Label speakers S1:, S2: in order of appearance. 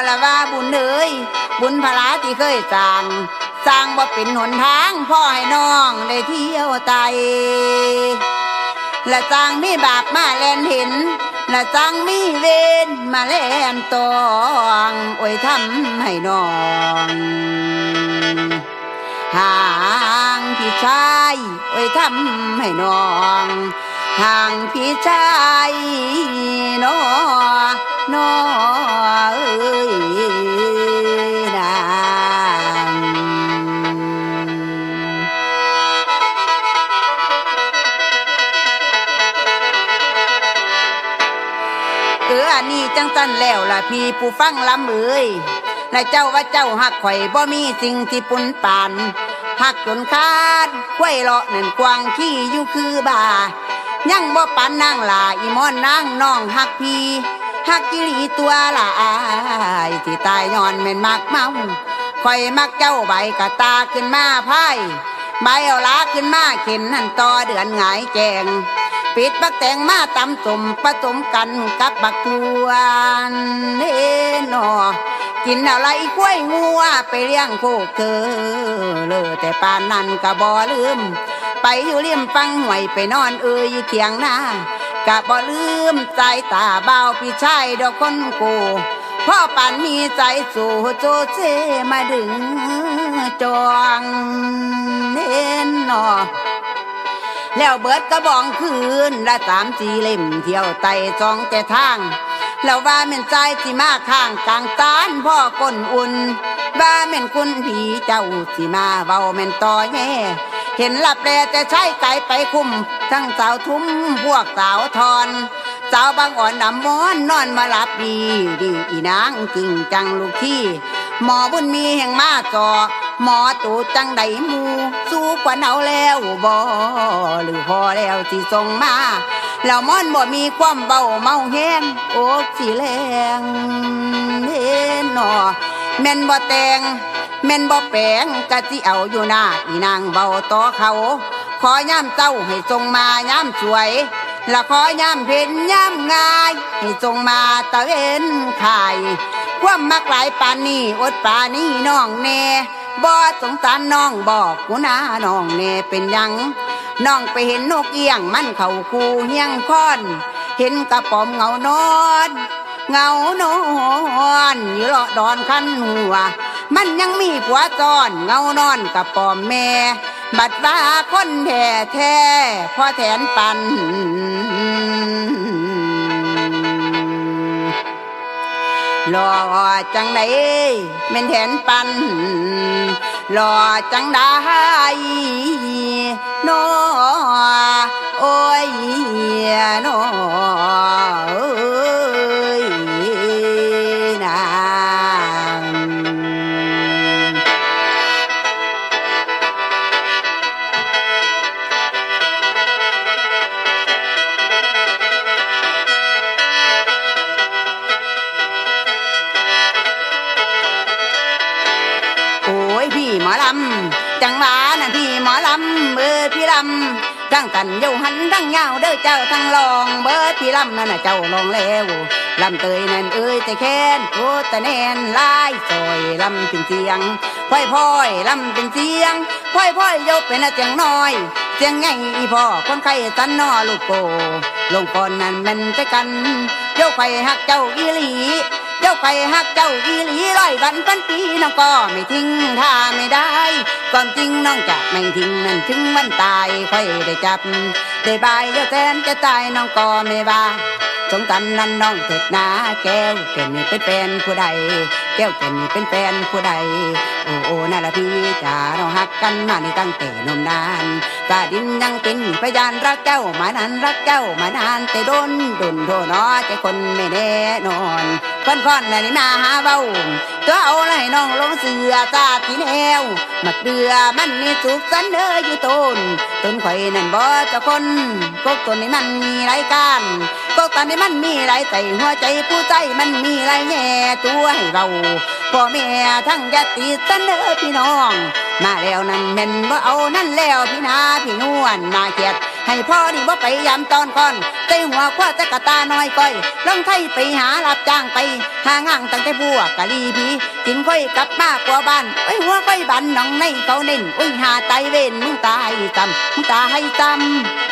S1: ลวละว่าบุญเอ้ยบุญพลาที่เคยสร้าง สร้างบ่เป็นหนทางพ่อให้น้องได้เที่ยวไตและสร้างมีบาปมาแลนเห็นและสร้างมีเวรมาแลนตองโอ้ยทำให้น้องห่างพี่ชายโอ้ยทำให้น้องห่างพี่ชายน้อน้อ เอออันนี้จังสั้นแล้วล่ะพี่ผู้ฟังลำเอ้ยและเจ้าว่าเจ้าหักข่อยบ่มีสิ่งที่ปุนปานหักจนคาดควยเลาะนั่นกวางขี้อยู่คือบายังบ่ปานนางลาอีมอนนางน้องหักพี่หักกิรีตัวละอายที่ตายย้อนแม่นมักเมาข่อยมักเจ้าใบกะตาขึ้นมาพายใบเอาลาขึ้นมาเข็นหันต่อเดือนหงายแจง ปิดบักแตงมาตำสมผสมกันกับบักทวนเน้นอกินอะไรกล้วยงัวไปเลี้ยงโคกเธอเลอแต่ปานนั้นก็บ่ลืม ไปอยู่เลี่ยมฟังหวยไปนอนเอ่ยอยู่เถียงนากะบ่ลืมใจตาเบาพี่ชายดอกคนกูพ่อปันมีใจสู่โจเจมาดึงจองเน้นนอ แล้วเบิดกระบองคืนละสามสี่เล่มเที่ยวไต่จองแต่ทางแล้วว่าแม่นใจที่มาข้างกลางตานพ่อก้นอุ่นว่าแม่นคุณผีเจ้าที่มาเบาแม่นต่อแย่เห็นลับแลแต่ใช้ไก่ไปคุ้มทั้งสาวทุ้มพวกสาวทอน สาวบางอ่อนดำม้อนนอนมาหลับดีดีอีนางจริงจังลูกที่ หมอบุญมีแห่งมาจอก หมอตูจังใดหมูสู้กว่าเอาแล้วบ่หรือพอแล้วที่ส่งมาแล้วมอนบ่มีความเบาเมาแห้งโอกสิแรงเห็นหนอแม่นบ่แตงแม่นบ่แปลงกะสิเอาอยู่หน้าอีนางเบาต่อเขา ขอย่ามเจ้าให้ทรงมาย่ามสวยและขอย่ามเพ็ญย่ามง่ายให้ทรงมาตะเวนขายความมักหลายปานนี้อดปานี้น้องแน่ บ่สงสารน้องบอกกูนะน้องแน่เป็นยังน้องไปเห็นนกเอี้ยงมันเข้าคูเฮียงค้อน เห็นกระป๋อมเงานอนเงานอนอยู่เลาะดอนคันหัว มันยังมีผัวจอนเงานอนกระป๋อมแม่ บัดว่าคนแท้แท้พ่อแทนปัน หล่อจังไดเม่นแทนปันหล่อจังได้นอโอ้ยนอ อลำจังหวะน่ะพี่หมอลำเบอร์พี่ลำทั้งกันโยหันทั้งยาเด้อเจ้าทั้งลองเบอร์พี่ลำนั่นน่ะเจ้าลองแล้วลำเตยนั่นเอ้ยแต่แค้นโคตรแนนลายซอยลำเป็นเสียงพ่อยพ่อยลำเป็นเสียงพ่อยพ่อยยกเป็นเสียงน้อยเสียงไงอีพ่อคนไข้สันนอลูกโกลงก่อนนั้นแมันจะกันโยกไข่หักเจ้าอีหลี เจ้าไปหักเจ้าอีหลีร้อยวันพันปีน้องก็ไม่ทิ้งถ้าไม่ได้ ความจริงน้องจะไม่ทิ้งนั่นถึงวันตายค่อยได้จับ ได้บายเจ้าแสนจะตายน้องก็ไม่ว่า สงสารนั้นน้องเถิดนาแก้วแก่นี่เป็นแฟนผู้ใด แก้วแก่นี่เป็นแฟนผู้ใด โอ้โอ้น่าละพี่จ๋าเราหักกันมาในตั้งแต่นมนานฟ้าดินยังเป็นพยานรักเจ้ามานานรักเจ้ามานานแต่โดนโดนโทน้อใจคนไม่แน่นอนค่อนๆน่ะนี่มาหาเบ้าตัวเอาไรน้องลงเสือตาทีแนวมักเดือมันมีสุขสันเด้ออยู่ต้นต้นข่อยนั่นบ่เจ้าคนกกต้นนี้มันมีหลายก้าน ต้นนี้มันมีหลายใจหัวใจผู้ใจมันมีหลายแง่ตัวให้เราพ่อแม่ทั้งญาติเสนอพี่น้อง มาแล้วนั่นแม่นว่าเอานั่นแล้วพี่นาพี่นวลมาเกียดให้พ่อนี่บ่ไปยามตอนก่อนใส่หัวคว้าแต่กะตาน้อยก้อยลงไทยไปหารับจ้างไปหางางตั้งแต่บัวกะลีพีกินค่อยกลับมากว่าบ้านไอ้หัวค่อยบันน้องในเขาเน้นอุ้ยหาไตเวนมึงตายจำมึงตายจำ